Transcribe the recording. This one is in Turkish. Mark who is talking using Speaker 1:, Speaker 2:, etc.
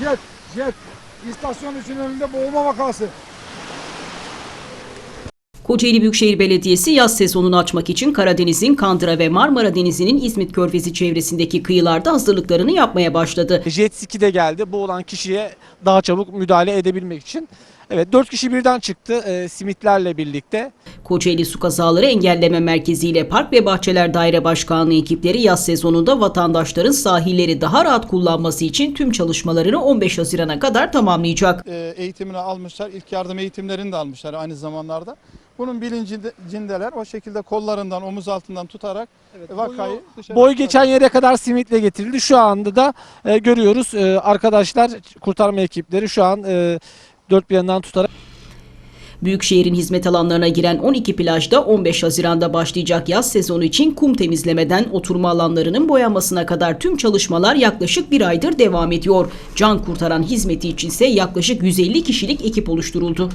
Speaker 1: jet, jet. İstasyon için önünde boğulma vakası.
Speaker 2: Kocaeli Büyükşehir Belediyesi yaz sezonunu açmak için Karadeniz'in Kandıra ve Marmara Denizi'nin İzmit Körfezi çevresindeki kıyılarda hazırlıklarını yapmaya başladı.
Speaker 3: Jet ski de geldi. Boğulan kişiye daha çabuk müdahale edebilmek için. Evet 4 kişi birden çıktı e, simitlerle birlikte.
Speaker 2: Kocaeli Su Kazaları Engelleme Merkezi ile Park ve Bahçeler Daire Başkanlığı ekipleri yaz sezonunda vatandaşların sahilleri daha rahat kullanması için tüm çalışmalarını 15 Haziran'a kadar tamamlayacak.
Speaker 4: e, eğitimini almışlar. İlk yardım eğitimlerini de almışlar aynı zamanlarda. Bunun bilincindeler. O şekilde kollarından, omuz altından tutarak vakayı dışarı
Speaker 3: Boy geçen yere kadar simitle getirildi. Şu anda da e, görüyoruz e, arkadaşlar kurtarma ekipleri şu an e, dört bir yandan tutarak
Speaker 2: Büyükşehir'in hizmet alanlarına giren 12 plajda 15 Haziran'da başlayacak yaz sezonu için kum temizlemeden oturma alanlarının boyanmasına kadar tüm çalışmalar yaklaşık bir aydır devam ediyor. Can kurtaran hizmeti içinse yaklaşık 150 kişilik ekip oluşturuldu.